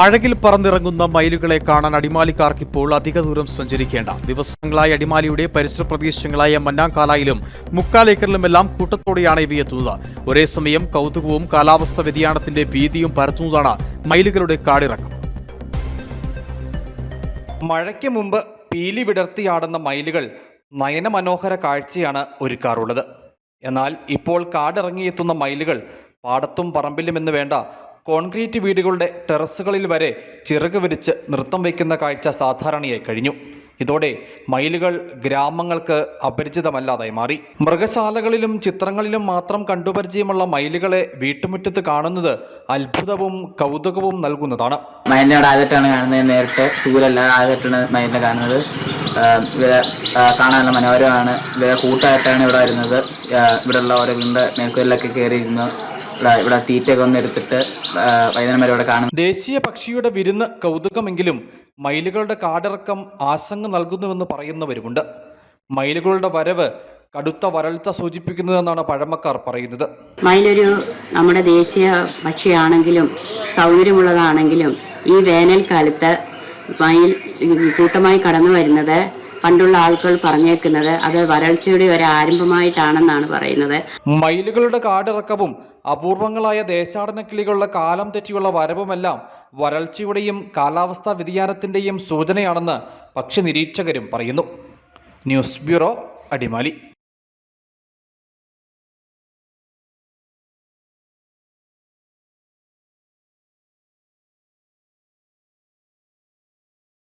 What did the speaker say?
അഴകിൽ പറന്നിറങ്ങുന്ന മയിലുകളെ കാണാൻ അടിമാലിക്കാർക്ക് ഇപ്പോൾ അധിക ദൂരം സഞ്ചരിക്കേണ്ട. ദിവസങ്ങളായി അടിമാലിയുടെ പരിസര പ്രദേശങ്ങളായ മന്നാങ്കാലായിലും മുക്കാലേക്കറിലുമെല്ലാം കൂട്ടത്തോടെയാണ് ഇവയെത്തുന്നത് ഒരേ സമയം കൗതുകവും കാലാവസ്ഥ വ്യതിയാനത്തിന്റെ ഭീതിയും പരത്തുന്നതാണ് മയിലുകളുടെ കാടിറക്കം. മഴയ്ക്ക് മുമ്പ് പീലി വിടർത്തിയാടുന്ന മയിലുകൾ നയനമനോഹര കാഴ്ചയാണ് ഒരുക്കാറുള്ളത്. എന്നാൽ ഇപ്പോൾ കാടിറങ്ങിയെത്തുന്ന മയിലുകൾ പാടത്തും പറമ്പിലും എന്ന് വേണ്ട കോൺക്രീറ്റ് വീടുകളുടെ ടെറസുകളിൽ വരെ ചിറക് വിരിച്ച് നൃത്തം വയ്ക്കുന്ന കാഴ്ച സാധാരണയായി കഴിഞ്ഞു. ഇതോടെ മയിലുകൾ ഗ്രാമങ്ങൾക്ക് അപരിചിതമല്ലാതായി മാറി. മൃഗശാലകളിലും ചിത്രങ്ങളിലും മാത്രം കണ്ടുപരിചയമുള്ള മയിലുകളെ വീട്ടുമുറ്റത്ത് കാണുന്നത് അത്ഭുതവും കൗതുകവും നൽകുന്നതാണ്. മയിലിനെ അവിടെ ആദ്യമായിട്ടാണ് കാണുന്നത്. നേരിട്ട് സൂര്യല്ല ആദ്യമായിട്ടാണ് മയിലിനെ കാണുന്നത്. ഇവിടെ നല്ല മനോഹരമാണ്. ഇവിടെ കൂട്ടായിട്ടാണ് ഇവിടെ വരുന്നത്. ഇവിടെ ഇവിടെയുള്ള ഓരോ വീടിന്റെ മേൽക്കൂരിലൊക്കെ കയറി ഇരുന്ന് ഇവിടെ ഇവിടെ തീറ്റയൊക്കെ ഒന്ന് എടുത്തിട്ട് വൈകുന്നേരം വരെ ഇവിടെ കാണും. ദേശീയ പക്ഷിയുടെ വിരുന്ന് കൗതുകമെങ്കിലും മയിലുകളുടെ കാടിറക്കം ആശങ്ക നൽകുന്നുവെന്ന് പറയുന്നവരുമുണ്ട്. മയിലുകളുടെ വരവ് കടുത്ത വരൾച്ച സൂചിപ്പിക്കുന്നതെന്നാണ് പഴമക്കാർ പറയുന്നത്. മയിലൊരു നമ്മുടെ ദേശീയ പക്ഷിയാണെങ്കിലും സൗന്ദര്യമുള്ളതാണെങ്കിലും ഈ വേനൽക്കാലത്ത് മയിൽ കൂട്ടമായി കടന്നു വരുന്നത് പണ്ടുള്ള ആളുകൾ പറഞ്ഞേക്കുന്നത് അത് വരൾച്ചയുടെ ഒരു ആരംഭമായിട്ടാണെന്നാണ് പറയുന്നത്. മയിലുകളുടെ കാടിറക്കവും അപൂർവങ്ങളായ ദേശാടന കിളികളുടെ കാലം തെറ്റിയുള്ള വരവുമെല്ലാം വരൾച്ചയുടെയും കാലാവസ്ഥാ വ്യതിയാനത്തിന്റെയും സൂചനയാണെന്ന് പക്ഷി നിരീക്ഷകരും പറയുന്നു. News bureau Adimali.